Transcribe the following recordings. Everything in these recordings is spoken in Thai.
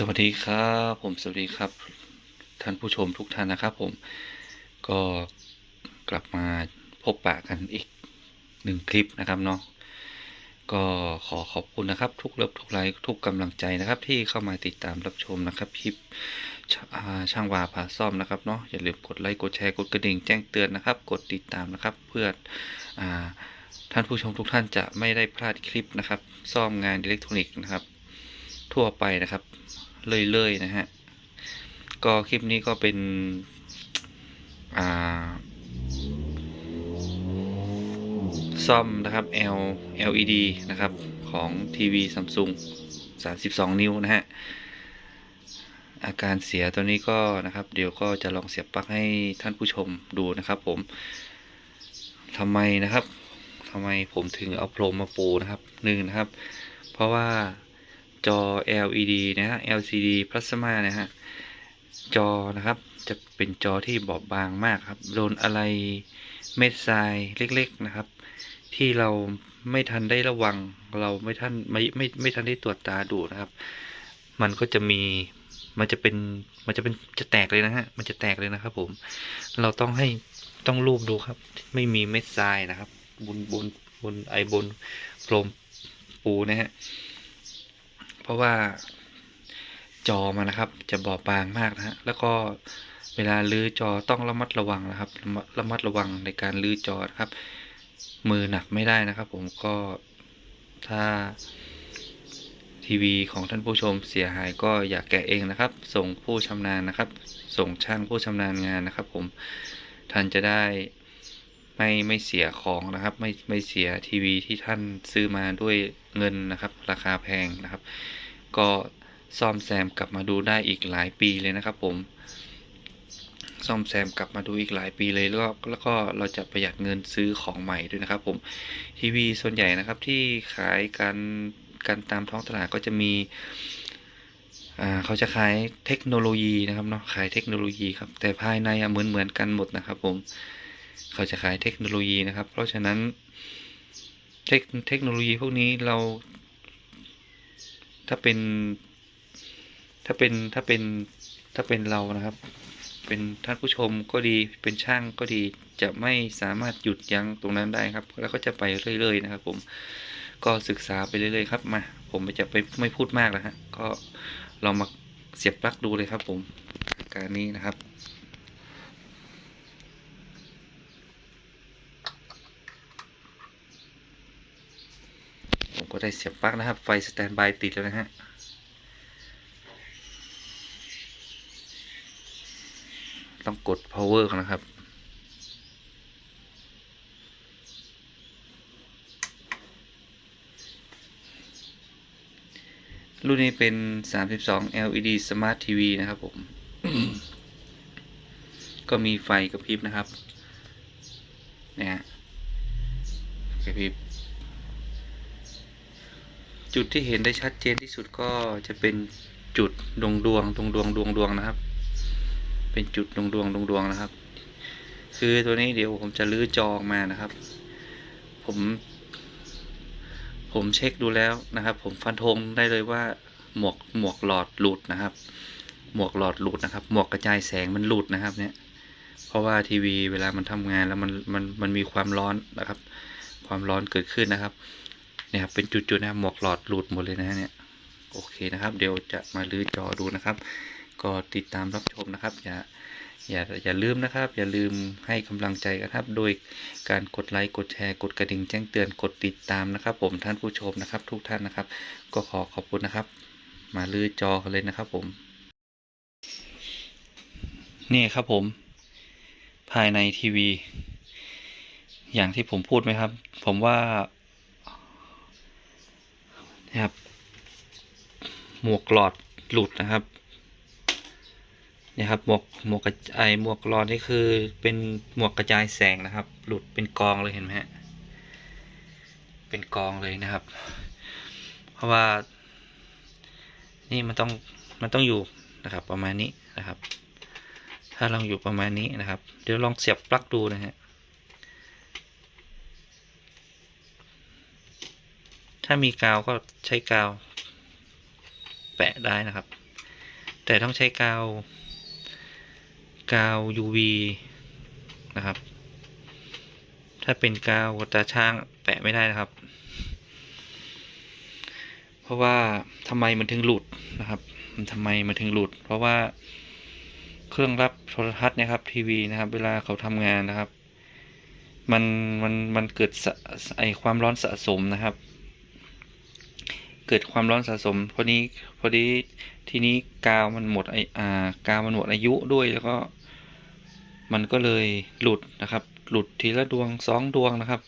สวัสดีครับผมสวัสดีครับ ท่านผู้ชมทุกท่านนะครับผมก็กลับมาพบปะกันอีกหนึ่งคลิปนะครับเนาะก็ขอขอบคุณนะครับ ทุกเลิฟทุกไลค์ทุกกำลังใจนะครับ ที่เข้ามาติดตามรับชมนะครับคลิปช่าช่างวาพาซ่อมนะครับเนาะอย่าลืมกดไลค์กดแชร์กดกระดิ่งแจ้งเตือนนะครับ กดติดตามนะครับ เพื่ออท่านผู้ชมทุกท่านจะไม่ได้พลาดคลิปนะครับ ซ่อมงานอิเล็กทรอนิกส์นะครับ ทั่วไปนะครับ เรื่อยๆนะฮะ ก็คลิปนี้ก็เป็นอ่าซ่อมนะครับ L LED นะครับของทีวี Samsung 32 นิ้วนะฮะ อาการเสียตัวนี้ก็นะครับ เดี๋ยวก็จะลองเสียบปลั๊กให้ท่านผู้ชมดูนะครับผมทำไมนะครับทำไมผมถึงเอาโพรมมาปูนะครับหนึ่งนะครับ เพราะว่า จอ LED นะฮะ LCD Plasma นะฮะ จอนะครับ จะเป็นจอที่บอบบางมากครับ โดนอะไรเม็ดทรายเล็ก ๆนะครับ ที่เราไม่ทันได้ระวัง เราไม่ทันไม่ไม่ไม่ทันได้ตรวจตาดูนะครับ มันก็จะมีมันจะเป็นมันจะเป็นจะแตกเลยนะฮะ มันจะแตกเลยนะครับ ผม เราต้องให้ต้องรูปดูครับ ไม่มีเม็ดทรายนะครับ บนบนบนไอบนโพรมปูนะฮะ เพราะว่าจอมันนะครับ จะบอบบางมากนะฮะแล้วก็เวลาลื้อจอต้องระมัดระวังนะครับ ระมัดระวังในการลื้อจอนะครับ มือหนักไม่ได้นะครับ ผมก็ถ้าทีวีของท่านผู้ชมเสียหายก็อย่าแกะเองนะครับ ส่งผู้ชำนาญนะครับ ส่งช่างผู้ชำนาญงานนะครับ ผมท่านจะได้ไม่ไม่เสียของนะครับ ไม่ไม่เสียทีวีที่ท่านซื้อมาด้วยเงินนะครับ ราคาแพงนะครับ ก็ซ่อมแซมกลับมาดูได้อีกหลายปีเลยนะครับ ผมซ่อมแซมกลับมาดูอีกหลายปีเลยแล้วก็แล้วก็เราจะประหยัดเงินซื้อของใหม่ด้วยนะครับ ผมทีวีส่วนใหญ่นะครับที่ขายกันกันตามท้องตลาดก็จะมีเขาจะขายเทคโนโลยีนะครับเนาะขายเทคโนโลยีครับแต่ภายในเหมือนเหมือนกันหมดนะครับ ผมเขาจะขายเทคโนโลยีนะครับ เพราะฉะนั้นเทคเทคโนโลยีพวกนี้เรา ถ้าเป็น ถ้าเป็นถ้าเป็นถ้าเป็นเรานะครับ เป็นท่านผู้ชมก็ดีเป็นช่างก็ดีจะไม่สามารถหยุดยั้งตรงนั้นได้ครับ แล้วก็จะไปเรื่อย ๆ นะครับ ผมก็ศึกษาไปเรื่อย ๆ ครับมาผมจะไปไม่พูดมากแล้วฮะก็ลองมาเสียบปลั๊กดูเลยครับ ผมการนี้นะครับ ก็ได้เสียบปลั๊กนะครับ ไฟสแตนบายติดแล้วนะฮะต้องกด power ก่อนนะครับ รุ่นนี้เป็น 32 LED Smart TV นะครับผม ก็มีไฟกระพริบนะครับ เนี่ยกระพริบ จุดที่เห็นได้ชัดเจนที่สุดก็จะเป็นจุดดวงดวงดวงดวงดวงดวงนะครับ เป็นจุดดวงดวงดวงดวงนะครับ คือตัวนี้เดี๋ยวผมจะลื้อจอออกมานะครับ ผม ผมเช็คดูแล้วนะครับ ผมฟันธงได้เลยว่าหมวกหมวกหลอดหลุดนะครับ หมวกหลอดหลุดนะครับ หมวกกระจายแสงมันหลุดนะครับ เนี่ย เพราะว่าทีวีเวลามันทำงานแล้วมันมันมันมีความร้อนนะครับ ความร้อนเกิดขึ้นนะครับ นี่ยครับเป็นจุดๆนะหมวกหลอดหลุดหมดเลยนะเนี่ยโอเคนะครับ เดี๋ยวจะมาลื้อจอดูนะครับ ก็ติดตามรับชมนะครับ อย่าอย่าอย่าลืมนะครับ อย่าลืมให้กำลังใจกันครับ โดยการกดไลค์กดแชร์ กดกระดิ่งแจ้งเตือนกดติดตามนะครับ ผมท่านผู้ชมนะครับ ทุกท่านนะครับ ก็ขอขอบคุณนะครับ มาลื้อจอกันเลยนะครับ ผม นี่ครับผม ภายในทีวี อย่างที่ผมพูดไหมครับ ผมว่า นะครับ หมวกหลอดหลุดนะครับเนี่ยครับหมวกหมวกกระไอหมวกหลอดนี่คือเป็นหมวกกระจายแสงนะครับ หลุดเป็นกองเลยเห็นไหมฮะเป็นกองเลยนะครับ เพราะว่า นี่มันต้องมันต้องอยู่นะครับประมาณนี้นะครับ ถ้าลองอยู่ประมาณนี้นะครับ เดี๋ยวลองเสียบปลั๊กดูนะฮะ ถ้ามีกาวก็ใช้กาว แปะได้นะครับ แต่ต้องใช้กาว กาว UV นะครับ ถ้าเป็นกาวตาช่างแปะไม่ได้นะครับ เพราะว่าทำไมมันถึงหลุดนะครับ มันทำไมมันถึงหลุด เพราะว่าเครื่องรับโทรทัศน์นะครับทีวีนะครับ เวลาเขาทำงานนะครับ มันมันมันเกิดไอความร้อนสะสมนะครับ เกิดความร้อนสะสมพอนี้พอดีทีนี้กาวมันหมดไออ่ากาวมันหมดอายุด้วยแล้วก็ มันก็เลยหลุดนะครับ หลุดทีละดวงสองดวงนะครับ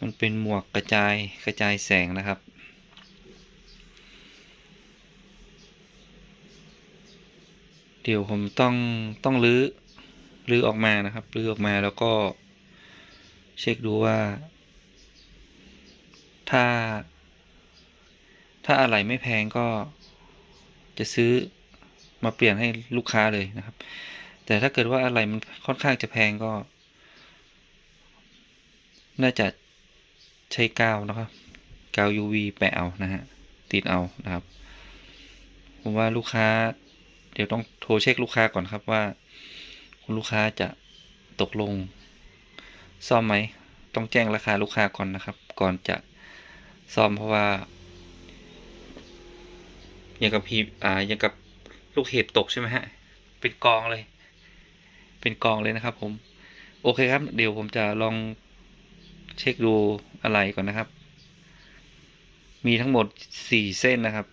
มันเป็นหมวกกระจายกระจายแสงนะครับเดี๋ยวผมต้องต้องรื้อรื้อออกมานะครับรื้อออกมาแล้วก็ เช็คดูว่า ถ้า ถ้าอะไรไม่แพงก็จะซื้อมาเปลี่ยนให้ลูกค้าเลยนะครับ แต่ถ้าเกิดว่าอะไรมันค่อนข้างจะแพงก็ น่าจะใช้กาวนะครับกาว UV แปะเอานะฮะติดเอานะครับ ผมว่าลูกค้า เดี๋ยวต้องโทรเช็คลูกค้าก่อนครับว่า คุณลูกค้าจะตกลง ซ่อมไหม ต้องแจ้งราคาลูกค้าก่อนนะครับ ก่อนจะซ่อมเพราะว่า อย่างกับพีอ่าอย่างกับลูกเห็บตกใช่ไหมฮะ เป็นกองเลย เป็นกองเลยนะครับผม โอเคครับ เดี๋ยวผมจะลองเช็คดูอะไรก่อนนะครับ มีทั้งหมดสี่เส้นนะครับ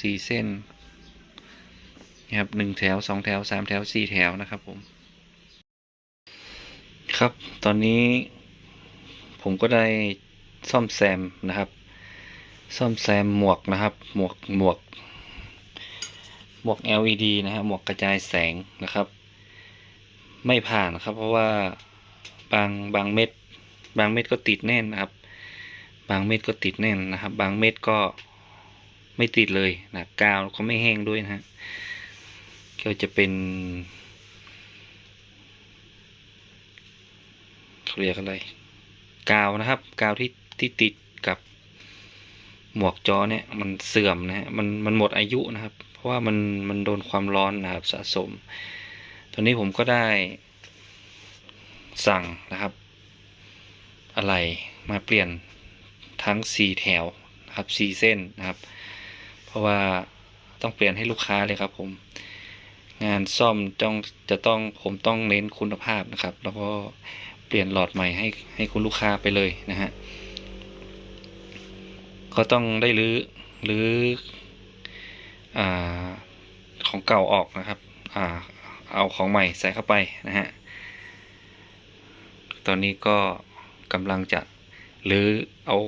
สี่เส้นนะครับหนึ่งแถวสองแถวสามแถวสี่แถวนะครับผม ครับ ตอนนี้ผมก็ได้ซ่อมแซมนะครับ ซ่อมแซมหมวกนะครับ หมวกหมวก หมวก LED นะฮะหมวกกระจายแสงนะครับ ไม่ผ่านครับ เพราะว่าบางบางเม็ด บางเม็ดก็ติดแน่นนะครับ บางเม็ดก็ติดแน่นนะครับ บางเม็ดก็ไม่ติดเลยนะกาวก็ไม่แห้งด้วยนะฮะก็จะเป็นเขาเรียกอะไร กาวนะครับ กาวที่ที่ติดกับ หมวกจอเนี่ยมันเสื่อมนะฮะมันมันหมดอายุนะครับ เพราะว่ามันมันโดนความร้อนนะครับสะสม ตอนนี้ผมก็ได้สั่งนะครับ อะไรมาเปลี่ยนทั้งสี่แถวนะครับสี่เส้นนะครับ เพราะว่าต้องเปลี่ยนให้ลูกค้าเลยครับผม งานซ่อมต้องจะต้องผมต้องเน้นคุณภาพนะครับ แล้วก็เปลี่ยนหลอดใหม่ให้ให้คุณลูกค้าไปเลยนะฮะ ก็ต้องได้รื้อรื้ออของเก่าออกนะครับอเอาของใหม่ใส่เข้าไปนะฮะ ตอนนี้ก็กำลังจะรื้อเอา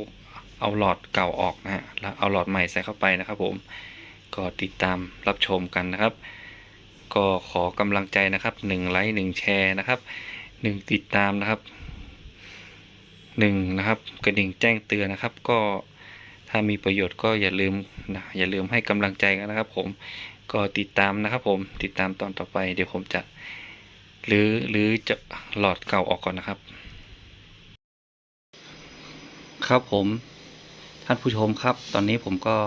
เอาหลอดเก่าออกนะฮะแล้วเอาหลอดใหม่ใส่เข้าไปนะครับผมก็ติดตามรับชมกันนะครับ ก็ขอกำลังใจนะครับหนึ่งไลค์หนึ่งแชร์นะครับหนึ่งติดตามนะครับหนึ่งนะครับกระดิ่งแจ้งเตือนนะครับก็ ถ้ามีประโยชน์ก็อย่าลืมนะอย่าลืมให้กำลังใจกันนะครับ ผมก็ติดตามนะครับ ผมติดตามตอนต่อไปเดี๋ยวผมจะหรือหรือจะหลอดเก่าออกก่อนนะครับ ครับผมท่านผู้ชมครับ ตอนนี้ผมก็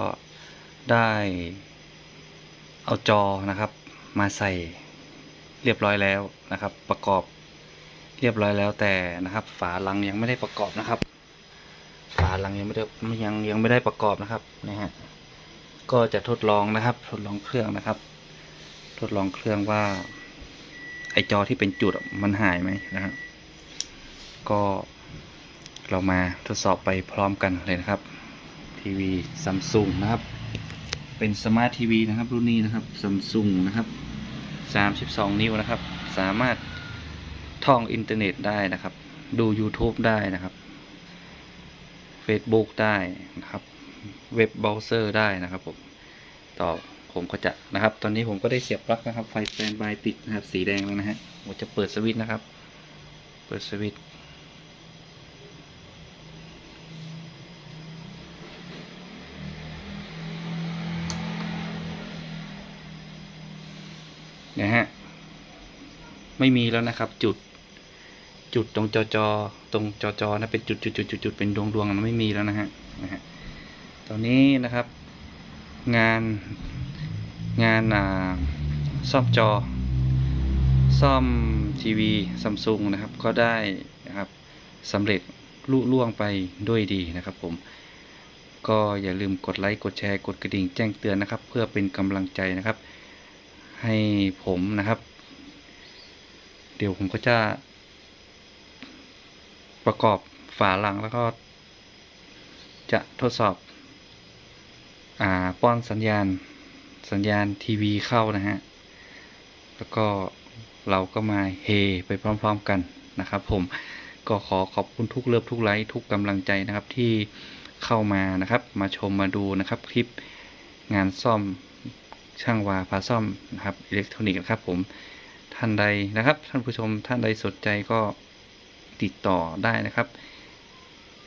ได้เอาจอนะครับ มาใส่เรียบร้อยแล้วนะครับ ประกอบเรียบร้อยแล้วแต่นะครับ ฝาลังยังไม่ได้ประกอบนะครับ ฝาลังยังไม่ได้ยังยังไม่ได้ประกอบนะครับนะฮะก็จะทดลองนะครับ ทดลองเครื่องนะครับ ทดลองเครื่องว่า ไอจอที่เป็นจุดมันหายไหมนะครับก็เรามาทดสอบไปพร้อมกันเลยนะครับทีวีซัมซุงนะครับ เป็นสมาร์ททีวีนะครับ รุ่นนี้นะครับซัมซุงนะครับ 32 นิ้วนะครับ สามารถท่องอินเทอร์เน็ตได้นะครับ ดู YouTube ได้นะครับ Facebook ได้นะครับ เว็บเบราว์เซอร์ได้นะครับผมต่อผมก็จะนะครับ ตอนนี้ผมก็ได้เสียบปลั๊กนะครับ ไฟแตนบายติดนะครับ สีแดงแล้วนะฮะผมจะเปิดสวิตช์นะครับ เปิดสวิตช์นะฮะไม่มีแล้วนะครับจุด จุดตรงจอจอตรงจอจอนะเป็นจุดจุดจุดจุดจุดเป็นดวงดวงมันไม่มีแล้วนะฮะนะฮะตอนนี้นะครับ งานงานอ่าซ่อมจอ ซ่อมทีวีซัมซุงนะครับ ก็ได้นะครับสำเร็จลุล่วงไปด้วยดีนะครับผม ก็อย่าลืมกดไลค์กดแชร์กดกระดิ่งแจ้งเตือนนะครับ เพื่อเป็นกำลังใจนะครับ ให้ผมนะครับ เดี๋ยวผมก็จะ ประกอบฝาหลังแล้วก็ จะทดสอบอ่าป้อนสัญญาณสัญญาณทีวีเข้านะฮะ แล้วก็เราก็มาเฮไปพร้อมๆกันนะครับผมก็ขอขอบคุณทุกเลิฟทุกไลค์ทุกกำลังใจนะครับที่เข้ามานะครับ มาชมมาดูนะครับคลิปงานซ่อมช่างวาพาซ่อมนะครับอิเล็กทรอนิกส์นะครับผมท่านใดนะครับ ท่านผู้ชมท่านใดสนใจก็ ติดต่อได้นะครับ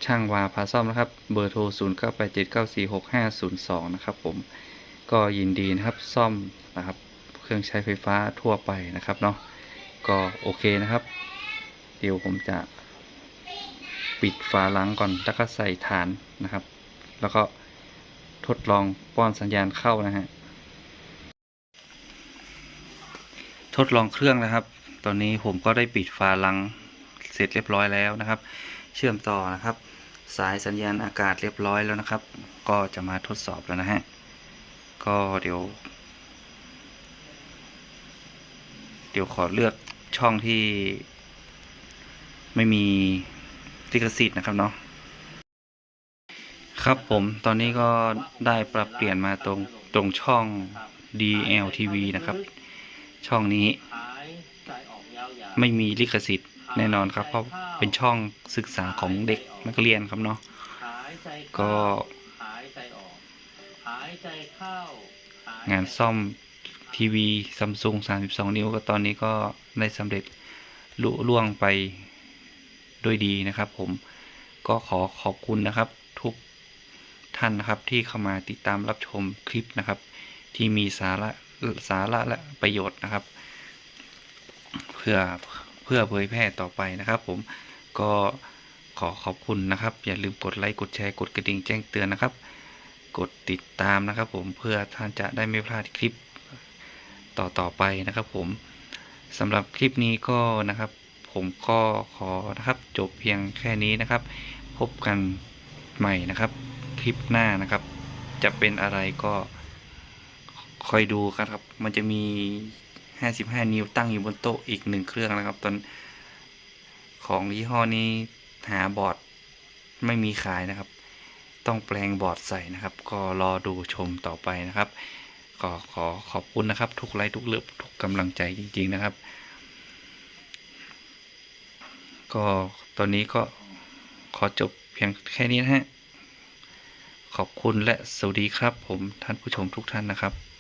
ช่างวาพาซ่อมนะครับ เบอร์โทร 0 9 8 7 9 4 6 5 0 2 นะครับผมก็ยินดีนะครับซ่อมนะครับ เครื่องใช้ไฟฟ้าทั่วไปนะครับเนาะก็โอเคนะครับ เดี๋ยวผมจะปิดฝาหลังก่อนแล้วก็ใส่ฐานนะครับ แล้วก็ทดลองป้อนสัญญาณเข้านะฮะทดลองเครื่องนะครับ ตอนนี้ผมก็ได้ปิดฝาหลัง เสร็จเรียบร้อยแล้วนะครับ เชื่อมต่อนะครับ สายสัญญาณอากาศเรียบร้อยแล้วนะครับ ก็จะมาทดสอบแล้วนะฮะก็เดี๋ยว เดี๋ยวขอเลือกช่องที่ ไม่มีลิขสิทธิ์นะครับเนาะครับผมตอนนี้ก็ได้ปรับเปลี่ยนมาตรงตรงช่อง DLTV นะครับ ช่องนี้ไม่มีลิขสิทธิ์ แน่นอนครับ เพราะเป็นช่องศึกษาของเด็กนักเรียนครับเนาะก็งานซ่อมทีวีซัมซุง32 นิ้วก็ตอนนี้ก็ได้สำเร็จลุล่วงไปด้วยดีนะครับ ผมก็ขอขอบคุณนะครับทุกท่านนะครับที่เข้ามาติดตามรับชมคลิปนะครับ ที่มีสาระสาระและประโยชน์นะครับ เพื่อ เพื่อเผยแพร่ต่อไปนะครับ ผมก็ขอขอบคุณนะครับ อย่าลืมกดไลค์กดแชร์กดกระดิ่งแจ้งเตือนนะครับ กดติดตามนะครับ ผมเพื่อท่านจะได้ไม่พลาดคลิปต่อต่อไปนะครับ ผมสำหรับคลิปนี้ก็นะครับ ผมก็ขอนะครับ จบเพียงแค่นี้นะครับ พบกันใหม่นะครับ คลิปหน้านะครับ จะเป็นอะไรก็คอยดูกันครับ มันจะมี 55 นิ้วตั้งอยู่บนโต๊ะอีกหนึ่งเครื่องนะครับตอนของยี่ห้อนี้หาบอร์ดไม่มีขายนะครับ ต้องแปลงบอร์ดใส่นะครับ ก็รอดูชมต่อไปนะครับ ก็ขอขอบคุณนะครับ ทุกไลค์ทุกเลิฟทุกกำลังใจจริง ๆนะครับ ก็ตอนนี้ก็ขอจบเพียงแค่นี้นะฮะขอบคุณและสวัสดีครับผมท่านผู้ชมทุกท่านนะครับ